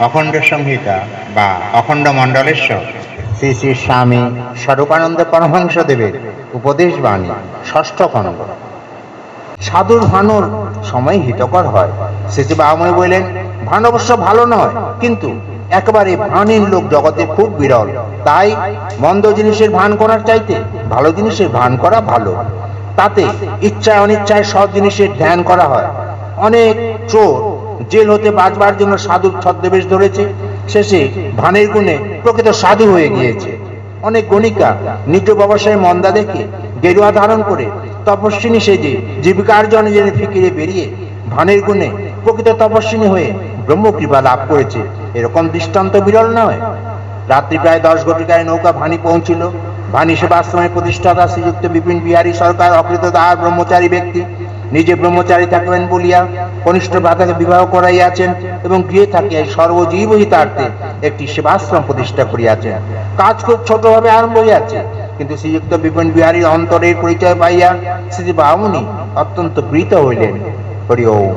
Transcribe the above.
অখণ্ড সংহিতা বা অখণ্ড মণ্ডলেশ্বর শ্রী শ্রী স্বামী স্বরূপানন্দ পরমহংস দেবের উপদেশ বাণী ষষ্ঠ খণ্ড। সাধুর ভানোর সময় হিতকর হয়। শ্রী বামনি বললেন, ভান অবশ্য ভালো নয়, কিন্তু একেবারে ভানের লোক জগতে খুব বিরল। তাই মন্দ জিনিসের ভান করার চাইতে ভালো জিনিসের ভান করা ভালো। তাতে ইচ্ছায় অনিচ্ছায় সব জিনিসের ধ্যান করা হয়। অনেক চোর জেল হতে বাঁচবার জন্য সাধুর ছদ্মবেশ ধরেছে। শেষে ভানের গুণে প্রকৃত সাধু হয়ে গিয়েছে। অনেক গণিকা নিজ ব্যবসায় মন্দা দেখে গেরুয়া ধারণ করে তপস্বিনী সেজে জীবিকার্জনে জেনে ফিকিরে বেরিয়ে ভানের গুণে প্রকৃত তপস্বিনী হয়ে ব্রহ্মকৃপা লাভ করেছে। এরকম দৃষ্টান্ত বিরল নয়। রাত্রি প্রায় দশ ঘটিকায় নৌকা ভানি পৌঁছিল। ভানি সেবাশ্রমের প্রতিষ্ঠাতা শ্রীযুক্ত বিপিন বিহারী সরকার অকৃত তাহার ব্রহ্মচারী ব্যক্তি নিজে ব্রহ্মচারী থাকবেন বলিয়া কনিষ্ঠ ভ্রাতাকে বিবাহ করাইয়াছেন এবং গৃহে থাকিয়া সর্বজীব হিতার্থে একটি সেবাশ্রম প্রতিষ্ঠা করিয়াছেন। কাজ খুব ছোটভাবে আরম্ভ হইয়াছে, কিন্তু শ্রীযুক্ত বিপিন বিহারীর অন্তরের পরিচয় পাইয়া শ্রী অত্যন্ত প্রীত হইলেন। হরি ওম।